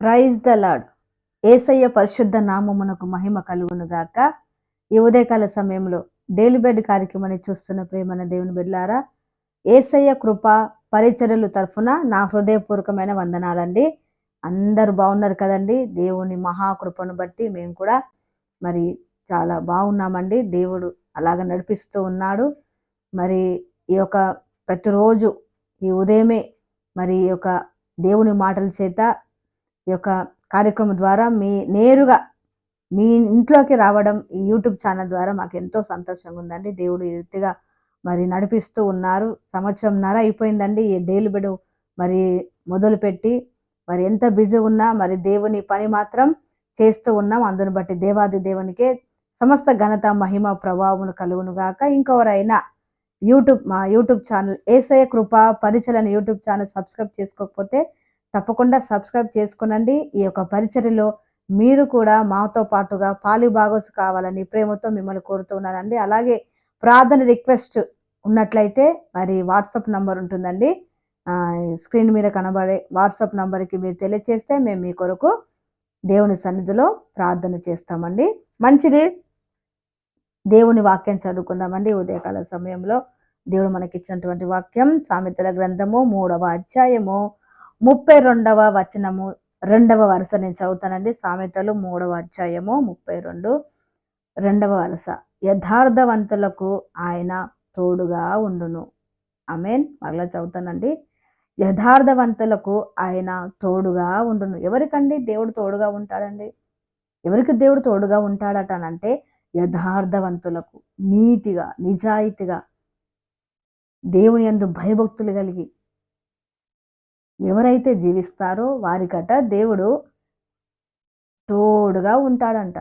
Praise the lord ఏసయ్య పరిశుద్ధ నామమునకు మహిమ కలుగునుగాక ఈ ఉదయకాల సమయంలో డైలీ బెడ్ కార్యక్రమాన్ని చూస్తున్న ప్రేమన దేవుని బిడ్లారా ఏసయ్య కృప పరిచర్యలు తరఫున నా హృదయపూర్వకమైన వందనాలండి. అందరూ బాగున్నారు కదండి. దేవుని మహాకృపను బట్టి మేము కూడా మరి చాలా బాగున్నామండి. దేవుడు అలాగ నడిపిస్తూ ఉన్నాడు. మరి ఈ యొక్క ప్రతిరోజు ఈ ఉదయమే మరి ఈ యొక్క దేవుని మాటల చేత ఈ యొక్క కార్యక్రమం ద్వారా మీ నేరుగా మీ ఇంట్లోకి రావడం ఈ యూట్యూబ్ ఛానల్ ద్వారా మాకు ఎంతో సంతోషంగా ఉందండి. దేవుడు ఈ రీతిగా మరి నడిపిస్తూ ఉన్నారు. సంవత్సరంన్నర అయిపోయిందండి. ఈ డైలీ బెడ్ మరి మొదలుపెట్టి మరి ఎంత బిజీ ఉన్నా మరి దేవుని పని మాత్రం చేస్తూ ఉన్నాం. అందును బట్టి దేవాది దేవునికే సమస్త ఘనత మహిమ ప్రభావమును కలుగును గాక. ఇంకెవరైనా యూట్యూబ్ మా యూట్యూబ్ ఛానల్ ఏసయ కృప పరిచలన యూట్యూబ్ ఛానల్ సబ్స్క్రైబ్ చేసుకోకపోతే తప్పకుండా సబ్స్క్రైబ్ చేసుకునండి. ఈ యొక్క పరిచర్యలో మీరు కూడా మాతో పాటుగా పాలి భాగోసు కావాలని ప్రేమతో మిమ్మల్ని కోరుతున్నానండి అలాగే ప్రార్థన రిక్వెస్ట్ ఉన్నట్లయితే మరి వాట్సాప్ నంబర్ ఉంటుందండి. స్క్రీన్ మీద కనబడే వాట్సాప్ నంబర్కి మీరు తెలియచేస్తే మేము మీ కొరకు దేవుని సన్నిధిలో ప్రార్థన చేస్తామండి. మంచిది. దేవుని వాక్యం చదువుకుందామండి. ఉదయకాల సమయంలో దేవుడు మనకి ఇచ్చినటువంటి వాక్యం సామెతల గ్రంథము మూడవ అధ్యాయము ముప్పై రెండవ వచనము రెండవ వరుస నేను చదువుతానండి. సామెతలు మూడవ అధ్యాయము ముప్పై రెండు రెండవ వరుస. యథార్థవంతులకు ఆయన తోడుగా ఉండును. మీన్ మరలా చదువుతానండి. యథార్థవంతులకు ఆయన తోడుగా ఉండును. ఎవరికండి దేవుడు తోడుగా ఉంటాడండి? ఎవరికి దేవుడు తోడుగా ఉంటాడటనంటే యథార్థవంతులకు నీతిగా నిజాయితీగా దేవుని యందు భయభక్తులు కలిగి ఎవరైతే జీవిస్తారో వారికట దేవుడు తోడుగా ఉంటాడంట.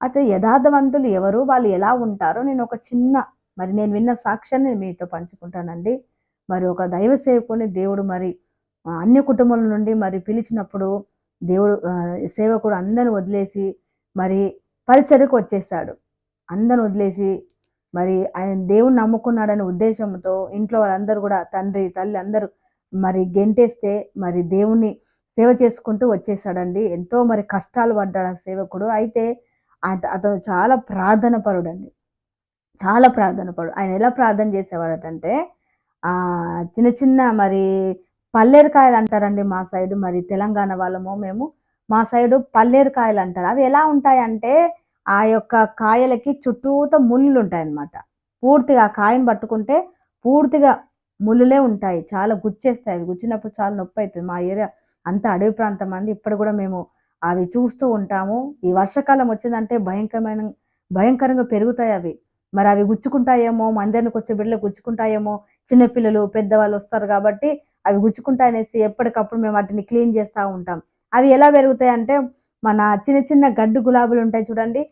అయితే యథార్థవంతులు ఎవరు? వాళ్ళు ఎలా ఉంటారో నేను ఒక చిన్న మరి నేను విన్న సాక్ష్యాన్ని మీతో పంచుకుంటానండి. మరి ఒక దైవ సేవకుని దేవుడు మరి అన్ని కుటుంబాల నుండి మరి పిలిచినప్పుడు దేవుడు సేవకుడు అందరిని వదిలేసి మరి పరిచర్కు వచ్చేసాడు అందరిని వదిలేసి మరి ఆయన దేవుని నమ్ముకున్నాడనే ఉద్దేశంతో ఇంట్లో వాళ్ళందరూ కూడా తండ్రి తల్లి అందరూ మరి గెంటేస్తే మరి దేవుణ్ణి సేవ చేసుకుంటూ వచ్చేసాడండి. ఎంతో మరి కష్టాలు పడ్డాడు ఆ సేవకుడు. అయితే అతను చాలా ప్రార్థన పరుడండి చాలా ప్రార్థన పడు ఆయన ఎలా ప్రార్థన చేసేవాడటంటే ఆ చిన్న చిన్న మరి పల్లేరుకాయలు అంటారండి మా సైడ్. మరి తెలంగాణ వాళ్ళము మేము మా సైడు పల్లేరుకాయలు అంటారు. అవి ఎలా ఉంటాయంటే ఆ యొక్క కాయలకి చుట్టూతో ముళ్ళు ఉంటాయి అన్నమాట పూర్తిగా ఆ కాయను పట్టుకుంటే పూర్తిగా ముళ్ళులే ఉంటాయి. చాలా గుచ్చేస్తాయి. అవి గుచ్చినప్పుడు చాలా నొప్పి అవుతుంది మా ఏరియా అంత అడవి ప్రాంతం అంది ఇప్పుడు కూడా మేము అవి చూస్తూ ఉంటాము. ఈ వర్షాకాలం వచ్చిందంటే భయంకరమైన భయంకరంగా పెరుగుతాయి అవి. మరి అవి గుచ్చుకుంటాయేమో? మందిరానికి వచ్చే బిడ్డలు గుచ్చుకుంటాయేమో? చిన్నపిల్లలు పెద్దవాళ్ళు వస్తారు కాబట్టి అవి గుచ్చుకుంటాయనేసి ఎప్పటికప్పుడు మేము వాటిని క్లీన్ చేస్తూ ఉంటాం. అవి ఎలా పెరుగుతాయి అంటే మన చిన్న చిన్న గడ్డు గులాబీలు ఉంటాయి చూడండి.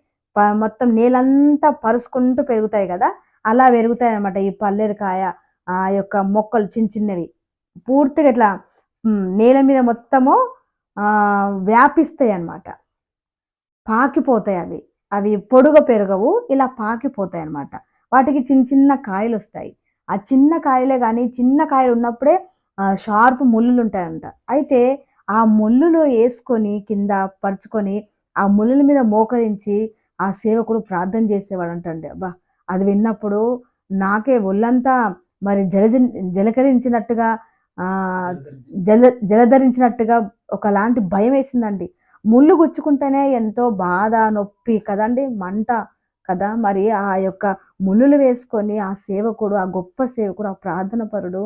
మొత్తం నేలంతా పరుచుకుంటూ పెరుగుతాయి కదా. అలా పెరుగుతాయి అన్నమాట ఈ పల్లేరుకాయ ఆ యొక్క మొక్కలు చిన్న చిన్నవి. పూర్తిగా ఇట్లా నేల మీద మొత్తము వ్యాపిస్తాయి అన్నమాట పాకిపోతాయి అవి. అవి పొడుగ పెరగవు ఇలా పాకిపోతాయి అన్నమాట వాటికి చిన్న చిన్న కాయలు వస్తాయి ఆ చిన్న కాయలే కానీ చిన్న కాయలు ఉన్నప్పుడే షార్ప్ ముళ్ళులు ఉంటాయంట అయితే ఆ ముళ్ళులో వేసుకొని కింద పరుచుకొని ఆ ముళ్ళుల మీద మోకరించి ఆ సేవకుడు ప్రార్థన చేసేవాడు అంటండి అబ్బా అది విన్నప్పుడు నాకే ఒళ్ళంతా మరి జలజ జలకరించినట్టుగా జల జలధరించినట్టుగా ఒకలాంటి భయం వేసిందండి. ముళ్ళు గుచ్చుకుంటేనే ఎంతో బాధ నొప్పి కదండి మంట కదా. మరి ఆ యొక్క ముళ్ళులు వేసుకొని ఆ సేవకుడు ఆ గొప్ప సేవకుడు ఆ ప్రార్థన పరుడు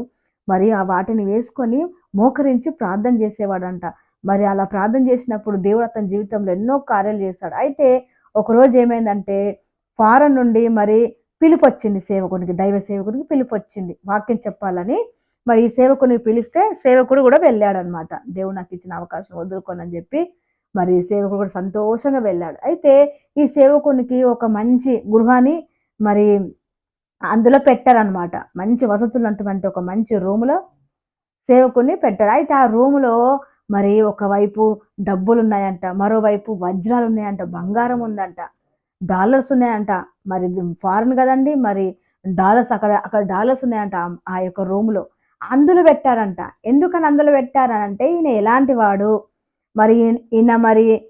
మరి ఆ వాటిని వేసుకొని మోకరించి ప్రార్థన చేసేవాడంట. మరి అలా ప్రార్థన చేసినప్పుడు దేవుడు అతని జీవితంలో ఎన్నో కార్యాలు చేశాడు. అయితే ఒకరోజు ఏమైందంటే ఫారెన్ నుండి మరి పిలుపు వచ్చింది సేవకునికి దైవ సేవకునికి పిలుపు వచ్చింది వాక్యం చెప్పాలని మరి ఈ సేవకుని పిలిస్తే సేవకుడు కూడా వెళ్ళాడనమాట. దేవుడు నాకు ఇచ్చిన అవకాశం వదులుకోనని చెప్పి మరి సేవకుడు కూడా సంతోషంగా వెళ్ళాడు. అయితే ఈ సేవకునికి ఒక మంచి గృహాన్ని మరి అందులో పెట్టారనమాట. మంచి వసతులు ఉన్నటువంటి ఒక మంచి రూములో సేవకుని పెట్టారు. అయితే ఆ రూములో మరి ఒకవైపు డబ్బులు ఉన్నాయంట మరోవైపు వజ్రాలు ఉన్నాయంట బంగారం ఉందంట. డాలర్స్ ఉన్నాయంట. మరి ఫారెన్ కదండి మరి డాలర్స్ అక్కడ అక్కడ డాలర్స్ ఉన్నాయంట ఆ- ఆ యొక్క రూమ్లో. అందులో పెట్టారంట. ఎందుకని అందులో పెట్టారంటే ఈయన ఎలాంటి వాడు? మరి ఈయన- మరి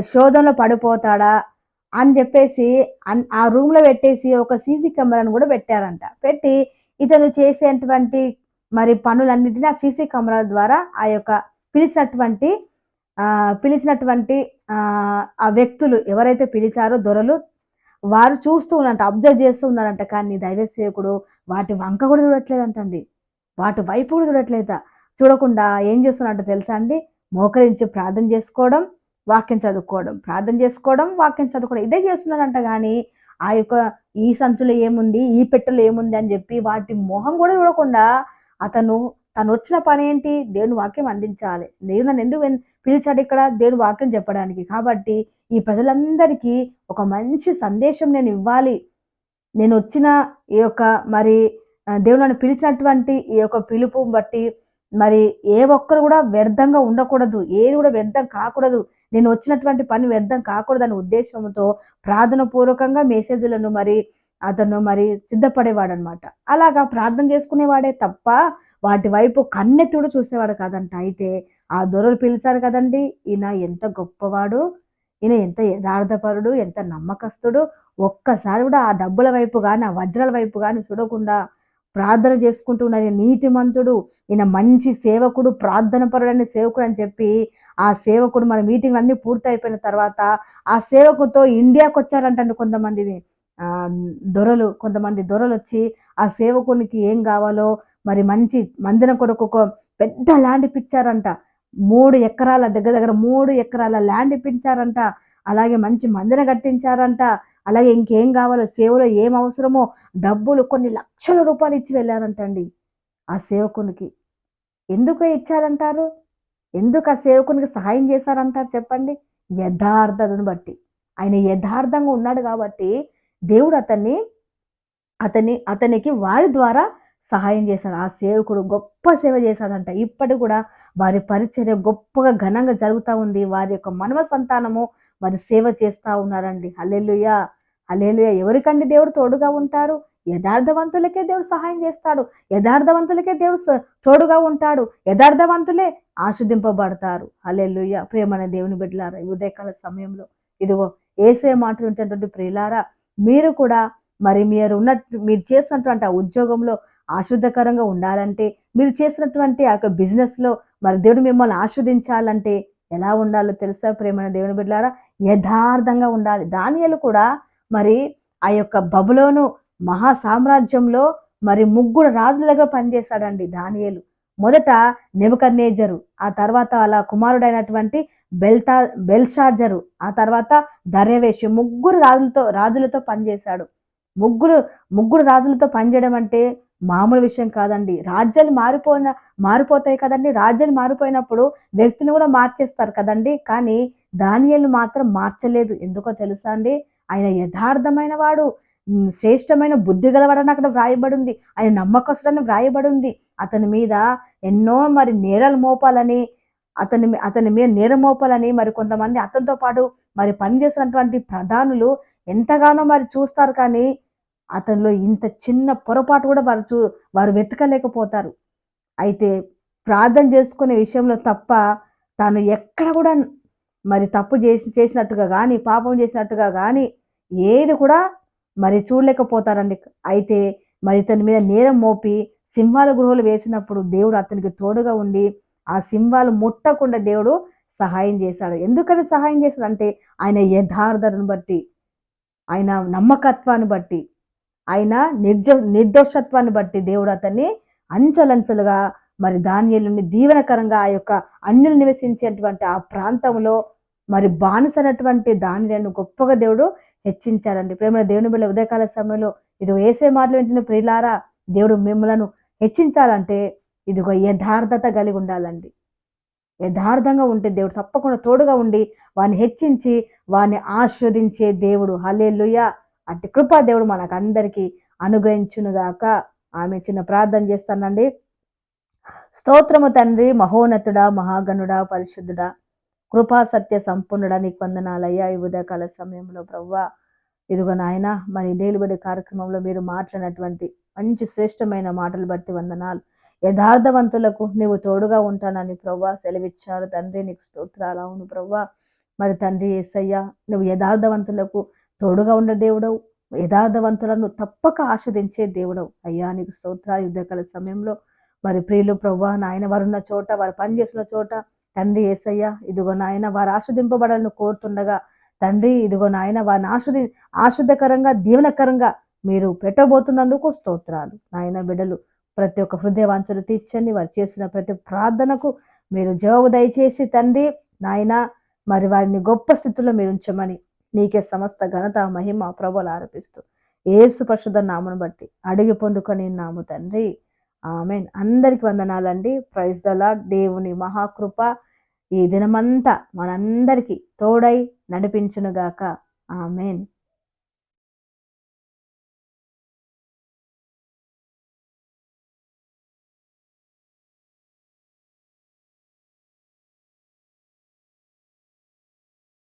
శోధనలో పడిపోతాడా అని చెప్పేసి అన్- ఆ రూమ్లో పెట్టేసి ఒక సీసీ కెమెరాను కూడా పెట్టారంట. పెట్టి ఇతను చేసేటువంటి మరి పనులన్నింటినీ ఆ సీసీ కెమెరా ద్వారా ఆ యొక్క పిలిచినటువంటి పిలిచినటువంటి ఆ వ్యక్తులు ఎవరైతే పిలిచారో దొరలు వారు చూస్తూ ఉన్నారంట అబ్జర్వ్ చేస్తూ ఉన్నారంట కానీ దైవ సేవకుడు వాటి వంక కూడా చూడట్లేదంటండి. వాటి వైపు కూడా చూడట్లేద? చూడకుండా ఏం చేస్తున్నట్టు తెలుసా అండి? మోకరించి ప్రార్థన చేసుకోవడం వాక్యం చదువుకోవడం ప్రార్థన చేసుకోవడం వాక్యం చదువుకోవడం ఇదే చేస్తున్నాడంట కానీ ఆ యొక్క ఈ సంచులో ఏముంది ఈ పెట్టెలో ఏముంది అని చెప్పి వాటి మొహం కూడా చూడకుండా అతను తను వచ్చిన పని ఏంటి? దేవుని వాక్యం అందించాలి. నేను నన్ను ఎందుకు పిలిచాడు ఇక్కడ దేవుడు వాక్యం చెప్పడానికి. కాబట్టి ఈ ప్రజలందరికీ ఒక మంచి సందేశం నేను ఇవ్వాలి. నేను వచ్చిన ఈ యొక్క మరి దేవుడు నన్ను పిలిచినటువంటి ఈ యొక్క పిలుపు బట్టి మరి ఏ ఒక్కరు కూడా వ్యర్థంగా ఉండకూడదు. ఏది కూడా వ్యర్థం కాకూడదు. నేను వచ్చినటువంటి పని వ్యర్థం కాకూడదనే ఉద్దేశంతో ప్రార్థన పూర్వకంగా మెసేజ్లను మరి అతను మరి సిద్ధపడేవాడనమాట. అలాగా ప్రార్థన చేసుకునేవాడే తప్ప వాటి వైపు కన్నెత్తుడు చూసేవాడు కాదంట. అయితే ఆ దొరలు పిలిచారు కదండి. ఈయన ఎంత గొప్పవాడు ఈయన ఎంత యథార్థపరుడు ఎంత నమ్మకస్తుడు. ఒక్కసారి కూడా ఆ డబ్బుల వైపు కానీ ఆ వజ్రాల వైపు కానీ చూడకుండా ప్రార్థన చేసుకుంటూ ఉన్న నీతిమంతుడు ఈయన మంచి సేవకుడు ప్రార్థన పరుడైన సేవకుడు అని చెప్పి ఆ సేవకుడు మన మీటింగ్ అన్ని పూర్తి అయిపోయిన తర్వాత ఆ సేవకుతో ఇండియాకి వచ్చారంటండి కొంతమంది. ఆ, దొరలు కొంతమంది దొరలు వచ్చి ఆ సేవకునికి ఏం కావాలో మరి మంచి మందిరం కొరకు ఒక పెద్ద ల్యాండ్ ఇప్పించారంట. మూడు ఎకరాల దగ్గర దగ్గర మూడు ఎకరాల ల్యాండ్ ఇప్పించారంట. అలాగే మంచి మందిరం కట్టించారంట. అలాగే ఇంకేం కావాలో సేవలో ఏం అవసరమో డబ్బులు కొన్ని లక్షల రూపాయలు ఇచ్చి వెళ్ళారంటండి ఆ సేవకునికి. ఎందుకు ఇచ్చారంటారు? ఎందుకు ఆ సేవకునికి సహాయం చేశారంటారు చెప్పండి? యథార్థతను బట్టి. ఆయన యథార్థంగా ఉన్నాడు కాబట్టి దేవుడు అతన్ని అతని అతనికి వారి ద్వారా సహాయం చేశాడు. ఆ సేవకుడు గొప్ప సేవ చేశాడంట. ఇప్పటికి కూడా వారి పరిచర్య గొప్పగా ఘనంగా జరుగుతూ ఉంది. వారి యొక్క మనవ సంతానము వారి సేవ చేస్తూ ఉన్నారండి. హల్లెలూయ! హల్లెలూయ! ఎవరికండి దేవుడు తోడుగా ఉంటారు యథార్థవంతులకే దేవుడు సహాయం చేస్తాడు. యథార్థవంతులకే దేవుడు తోడుగా ఉంటాడు. యథార్థవంతులే ఆస్వాదింపబడతారు. హల్లెలూయ! ప్రేమన దేవుని బిడ్డలారా ఈ ఉదయకాల సమయంలో ఇదిగో ఏసే మాట ఉంటేటువంటి ప్రియులారా మీరు కూడా మరి మీరు ఉన్న మీరు చేసినటువంటి ఆ ఉద్యోగంలో ఆశుద్ధకరంగా ఉండాలంటే మీరు చేసినటువంటి ఆ యొక్క బిజినెస్లో మరి దేవుడు మిమ్మల్ని ఆస్వాదించాలంటే ఎలా ఉండాలో తెలుసా ప్రేమైన దేవుని బిడ్డారా యథార్థంగా ఉండాలి. దానియలు కూడా మరి ఆ యొక్క బబులోను మహా సామ్రాజ్యంలో మరి ముగ్గురు రాజుల దగ్గర పనిచేశాడండి దానియలు. మొదట నెబుకద్నేజరు ఆ తర్వాత అలా కుమారుడైనటువంటి బెల్తా బెల్షార్జరు ఆ తర్వాత దర్యవేషు ముగ్గురు రాజులతో రాజులతో పనిచేశాడు. ముగ్గురు ముగ్గురు రాజులతో పనిచేయడం అంటే మామూలు విషయం కాదండి. రాజ్యాలు మారిపోయిన మారిపోతాయి కదండి. రాజ్యాలు మారిపోయినప్పుడు వ్యక్తిని కూడా మార్చేస్తారు కదండి. కానీ దానియలు మాత్రం మార్చలేదు. ఎందుకో తెలుసా అండి? ఆయన యథార్థమైన వాడు. శ్రేష్టమైన బుద్ధి గలవాడని అక్కడ వ్రాయబడి ఉంది ఆయన నమ్మకస్తుడని వ్రాయబడి ఉంది అతని మీద ఎన్నో మరి నేరాలు మోపాలని అతని అతని మీద నేరం మోపాలని మరి కొంతమంది అతనితో పాటు మరి పనిచేసినటువంటి ప్రధానులు ఎంతగానో మరి చూస్తారు కానీ అతనిలో ఇంత చిన్న పొరపాటు కూడా వారు చూ వారు వెతకలేకపోతారు. అయితే ప్రార్థన చేసుకునే విషయంలో తప్ప తాను ఎక్కడ కూడా మరి తప్పు చేసి చేసినట్టుగా కానీ పాపం చేసినట్టుగా కానీ ఏది కూడా మరి చూడలేకపోతారండి. అయితే మరి ఇతని మీద నేరం మోపి సింహాల గృహలు వేసినప్పుడు దేవుడు అతనికి తోడుగా ఉండి ఆ సింహాలు ముట్టకుండా దేవుడు సహాయం చేశాడు. ఎందుకని సహాయం చేశాడంటే ఆయన యథార్థతను బట్టి ఆయన నమ్మకత్వాన్ని బట్టి. ఆయన నిర్జ నిర్దోషత్వాన్ని బట్టి దేవుడు అతన్ని అంచెలంచెలుగా మరి ధాన్యాలని దీవెనకరంగా ఆ యొక్క అన్యులు నివసించేటువంటి ఆ ప్రాంతంలో మరి బానిసైనటువంటి దానిలను గొప్పగా దేవుడు హెచ్చించాడండి. ప్రేమ దేవుని బిడ్డ ఉదయకాల సమయంలో ఇది వేసే మాటలు వింటున్న ప్రియులారా దేవుడు మిమ్మలను హెచ్చించాలంటే ఇదిగో యథార్థత కలిగి ఉండాలండి. యథార్థంగా ఉంటే దేవుడు తప్పకుండా తోడుగా ఉండి వాడిని హెచ్చించి వాడిని ఆస్వాదించే దేవుడు. హల్లెలూయ. అట్టి కృపా దేవుడు మనకు అందరికీ అనుగ్రహించునుగాక. ఆమె చిన్న ప్రార్థన చేస్తానండి. స్తోత్రము తండ్రి మహోన్నతుడా మహాగణుడా పరిశుద్ధుడా కృపా సత్య సంపన్నుడా నీకు వందనాలయ్యా. ఈ ఉదయకాల సమయంలో ప్రవ్వా ఇదిగో నాయన మరి నేలుబడి కార్యక్రమంలో మీరు మాట్లాడినటువంటి మంచి శ్రేష్టమైన మాటలు బట్టి వందనాలు. యథార్థవంతులకు నువ్వు తోడుగా ఉంటానని ప్రభా సెలవిచ్చారు. తండ్రి నీకు స్తోత్రాలు అవును ప్రవ్వా. మరి తండ్రి ఏసయ్య నువ్వు యథార్థవంతులకు తోడుగా ఉన్న దేవుడవు. యథార్థవంతులను తప్పక ఆస్వాదించే దేవుడవు. అయ్యా నీకు స్తోత్ర యుద్ధకాల సమయంలో మరి ప్రియులు ప్రభా నాయన వారున్న చోట వారు పనిచేసిన చోట తండ్రి ఏసయ్య ఇదిగో నాయన వారు ఆస్వాదింపబడాలని కోరుతుండగా తండ్రి ఇదిగో నాయన వారిని ఆస్వాది ఆశుద్ధకరంగా దీవనకరంగా మీరు పెట్టబోతున్నందుకు స్తోత్రాలు. నాయన బిడ్డలు ప్రతి ఒక్క హృదయ వాంఛలు తీర్చండి. వారు చేసిన ప్రతి ప్రార్థనకు మీరు జవాబు దయచేసి తండ్రి నాయన మరి వారిని గొప్ప స్థితిలో మీరు ఉంచమని నీకే సమస్త ఘనత మహిమ ప్రభులు ఆరోపిస్తూ ఏసు పరిశుద్ధ నామను బట్టి అడిగి పొందుకొని నాము తండ్రి. ఆమెన్. అందరికి వందనాలండి. ప్రైజ్ దలా దేవుని మహాకృప ఈ దినమంతా మనందరికీ తోడై నడిపించునుగాక. ఆమెన్.